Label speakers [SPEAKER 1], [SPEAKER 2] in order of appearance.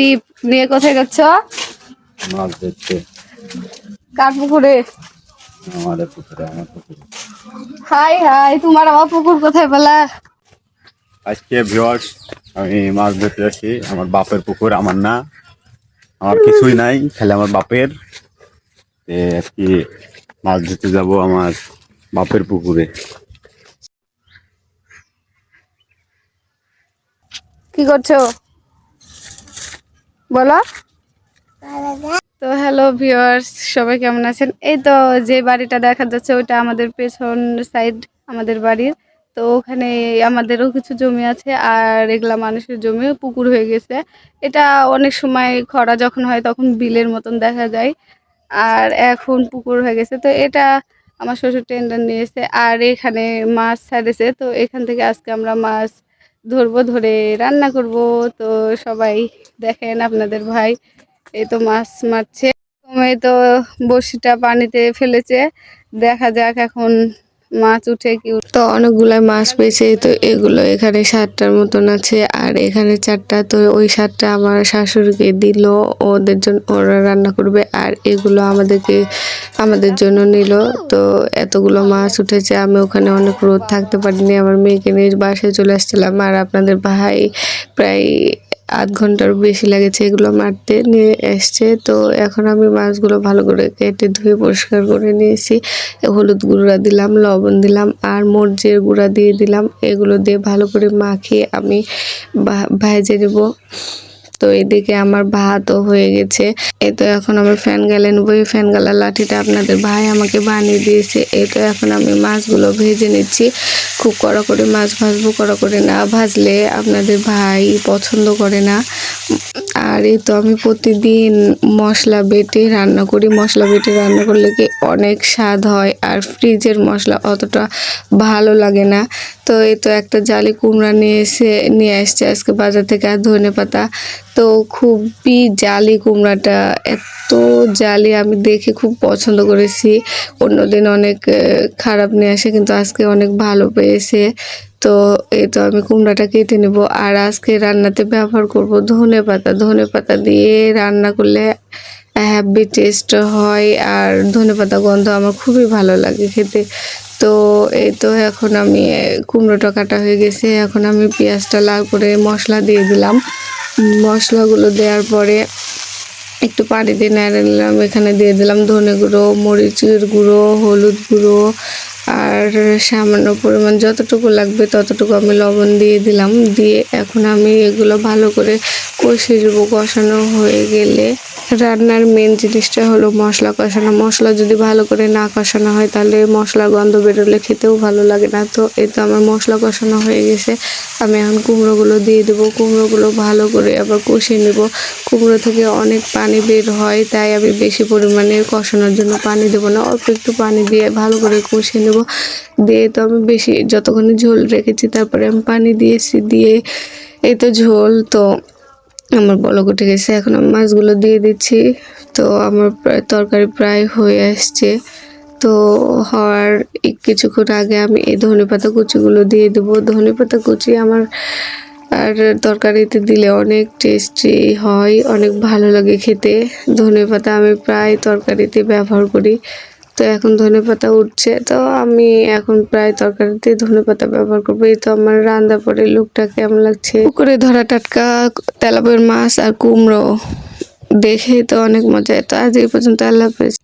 [SPEAKER 1] ছিপ নিয়ে কোথায় যাচ্ছ?
[SPEAKER 2] মাছ ধরতে।
[SPEAKER 1] কার পুকুরে?
[SPEAKER 2] আমাদের পুকুরে আমার পুকুরে।
[SPEAKER 1] হাই হাই তোমার আমার পুকুর কোথায় পেলা
[SPEAKER 2] আজকে ভিওয়ার্স আমি মাছ ধরতে যাচ্ছি। আমার বাপের পুকুর আমার না। আমার কিছুই নাই খালি আমার বাপের। কি মাছ ধরতে যাব আমার বাপের পুকুরে।
[SPEAKER 1] কি করছ? বলো। তো হ্যালো ভিউয়ার্স সবাই কেমন আছেন? এই তো যে বাড়িটা দেখা যাচ্ছে ওইটা আমাদের পেছন সাইড আমাদের বাড়ির। তো ওখানে আমাদেরও কিছু জমি আছে আর এগুলা মানুষের জমি পুকুর হয়ে গেছে। এটা অনেক সময় খরা যখন হয় তখন বিলের মতন দেখা যায়। আর এখন পুকুর হয়ে গেছে। তো এটা আমার শ্বশুর টেন্ডার নিয়েছে আর এখানে মাছ ছাড়েছে। তো এখান থেকে আজকে আমরা মাছ ধরবো, ধরে রান্না করব। তো সবাই দেখেন আপনাদের ভাই, এই তো মাছ মারছে। প্রথমে তো বড়শিটা পানিতে ফেলেছে। দেখা যাক এখন মাছ উঠে কি। তো অনেকগুলো মাছ পেয়েছে, তো এগুলো এখানে সাতটার মতন আছে, আর এখানে চারটা, তো ওই সাতটা আমার শাশুড়িকে দিল, ওদের জন্য ওরা রান্না করবে, আর এগুলো আমাদেরকে, আমাদের জন্য নিল, তো এতগুলো মাছ উঠেছে, আমি ওখানে অনেক রোদ থাকতে পারিনি, আমার মেয়েকে নিয়ে বাসায় চলে আসছিলাম, আর আপনাদের ভাই প্রায় আধ ঘণ্টার বেশি লেগেছে এগুলো মারতে, নিয়ে এসছে। তো এখন আমি মাছগুলো ভালো করে কেটে ধুয়ে পরিষ্কার করে নিয়েছি। হলুদ গুঁড়া দিলাম, লবণ দিলাম আর মরজের গুঁড়া দিয়ে দিলাম। এগুলো দিয়ে ভালো করে মাখিয়ে আমি ভেজে নেব। তো এদিকে আমার ভাতও হয়ে গেছে। এ তো এখন আমি ফ্যান গেলে নেব এই ফ্যান গালার লাঠিটা আপনাদের ভাই আমাকে বানিয়ে দিয়েছে। এই তো এখন আমি মাছগুলো ভেজে নিচ্ছি। খুব কড়া করে মাছ ভাজবো, কড়া করে না ভাজলে আপনাদের ভাই পছন্দ করে না। আর এই তো আমি প্রতিদিন মশলা বেটে রান্না করি। মশলা বেটে রান্না করলে কি অনেক স্বাদ হয় আর ফ্রিজের মশলা অতটা ভালো লাগে না। তো এই তো একটা জালি কুমড়া নিয়ে এসে, নিয়ে আসছে আজকে বাজার থেকে আর ধনে পাতা। তো খুবই জালি কুমড়াটা, এত জালি আমি দেখে খুব পছন্দ করেছি। অন্যদিন অনেক খারাপ নিয়ে আসে, কিন্তু আজকে অনেক ভালো পেয়েছে। তো এই তো আমি কুমড়াটা কেটে নেব। আর আজকে রান্নাতে ব্যবহার করব ধনে পাতা। ধনে পাতা দিয়ে রান্না করলে হ্যাপি টেস্ট হয় আর ধনে পাতা গন্ধ আমার খুবই ভালো লাগে খেতে। তো এই তো এখন আমি, কুমড়োটা কাটা হয়ে গেছে। এখন আমি পেঁয়াজটা লাল করে মশলা দিয়ে দিলাম। মশলাগুলো দেওয়ার পরে একটু পানি দিয়ে নেড়ে নিলাম। এখানে দিয়ে দিলাম ধনে গুঁড়ো, মরিচের গুঁড়ো, হলুদ গুঁড়ো আর সামান্য পরিমাণ যতটুকু লাগবে ততটুকু আমি লবণ দিয়ে দিলাম। দিয়ে এখন আমি এগুলো ভালো করে কষিয়ে দেবো কষানো হয়ে গেলে রান্নার মেন জিনিসটা হলো মশলা কষানো। মশলা যদি ভালো করে না কষানো হয়, তাহলে মশলার গন্ধ বেরোলে খেতেও ভালো লাগে না। তো এই তো আমার মশলা কষানো হয়ে গেছে। আমি এখন কুমড়োগুলো দিয়ে দেবো। কুমড়োগুলো ভালো করে আবার কষিয়ে নেব। কুমড়ো থেকে অনেক পানি বের হয়, তাই আমি বেশি পরিমাণে কষানোর জন্য পানি দেবো না। অল্প একটু পানি দিয়ে ভালো করে কষিয়ে নেব। দিয়ে তো আমি বেশি যতক্ষণ ঝোল রেখেছি, তারপরে আমি পানি দিয়েছি। দিয়ে এই তো ঝোল, তো আমার বলক উঠে গেছে। এখন আমি মাছগুলো দিয়ে দিচ্ছি। তো আমার প্রায় তরকারি প্রায় হয়ে আসছে। তো হওয়ার কিছুক্ষণ আগে আমি এই ধনে পাতা কুচিগুলো দিয়ে দেবো। ধনে পাতা কুচি আমার আর তরকারিতে দিলে অনেক টেস্টি হয়, অনেক ভালো লাগে খেতে। ধনে পাতা আমি প্রায় তরকারিতে ব্যবহার করি। তো এখন ধনে পাতা উঠছে। তো আমি এখন প্রায় তরকারিতে ধনে পাতা ব্যবহার করব। এই তো আমার রান্না পরে লুকটা কেমন লাগছে? পুকুরে ধরা টাটকা তেলাপের মাছ আর কুমড়ো। দেখে তো অনেক মজা। তো আজ এই পর্যন্ত আল্লাহ হাফেজ।